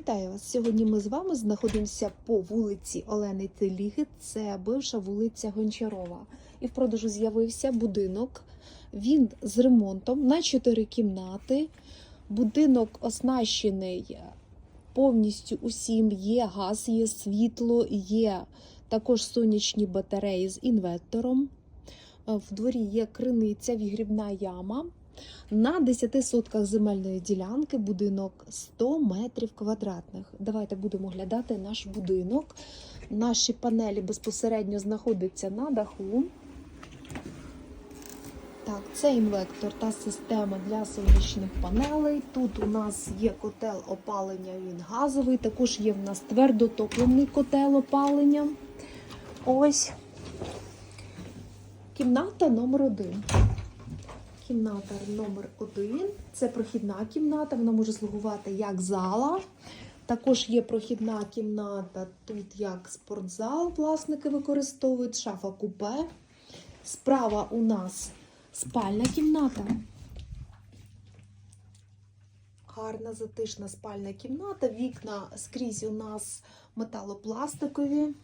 Вітаю вас! Сьогодні ми з вами знаходимося по вулиці Олени Теліги. Це бивша вулиця Гончарова. І в продажу з'явився будинок. Він з ремонтом на 4 кімнати. Будинок оснащений повністю усім. Є газ, є світло, є також сонячні батареї з інвертором. Е, В дворі є криниця, вігрібна яма. На 10 сотках земельної ділянки будинок 100 метрів квадратних. Давайте будемо оглядати наш будинок. Наші панелі безпосередньо знаходяться на даху. Так, це інвектор та система для сонячних панелей. Тут у нас є котел опалення, він газовий. Також є в нас твердотоплений котел опалення. Ось кімната номер один. Кімната номер один. Це прохідна кімната, вона може слугувати як зала. Також є прохідна кімната, тут як спортзал, власники використовують, шафа купе. Справа у нас спальна кімната. Гарна затишна спальна кімната. Вікна скрізь у нас металопластикові.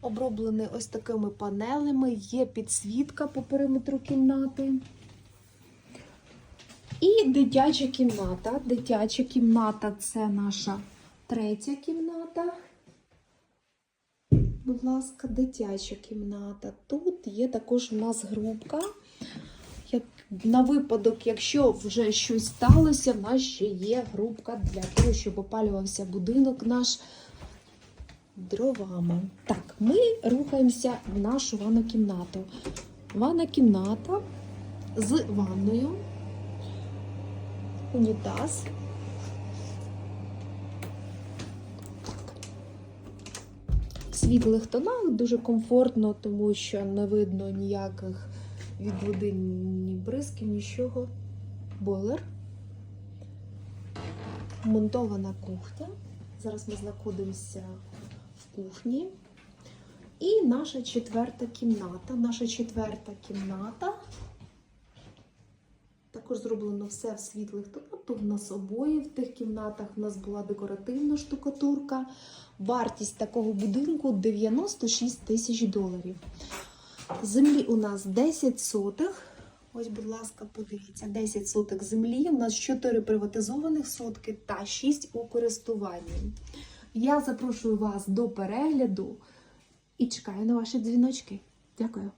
Оброблений ось такими панелями, є підсвітка по периметру кімнати. І дитяча кімната. Дитяча кімната це наша третя кімната. Будь ласка, дитяча кімната. Тут є також у нас грубка. На випадок, якщо вже щось сталося, в нас ще є грубка для того, щоб опалювався будинок наш дровами. Так, ми рухаємося в нашу ванну кімнату. Ванна кімната з ванною, унітаз. В світлих тонах дуже комфортно, тому що не видно ніяких від води ні бризків, нічого. Бойлер. Монтована кухня. Зараз ми знаходимося в кухні. І наша четверта кімната. Наша четверта кімната. Також зроблено все в світлих тонах. Тут у нас обої в тих кімнатах. У нас була декоративна штукатурка. Вартість такого будинку 96 тисяч доларів. Землі у нас 10 сотих. Ось, будь ласка, подивіться, 10 сотих землі. У нас 4 приватизованих сотки та 6 у користуванні. Я запрошую вас до перегляду і чекаю на ваші дзвіночки. Дякую.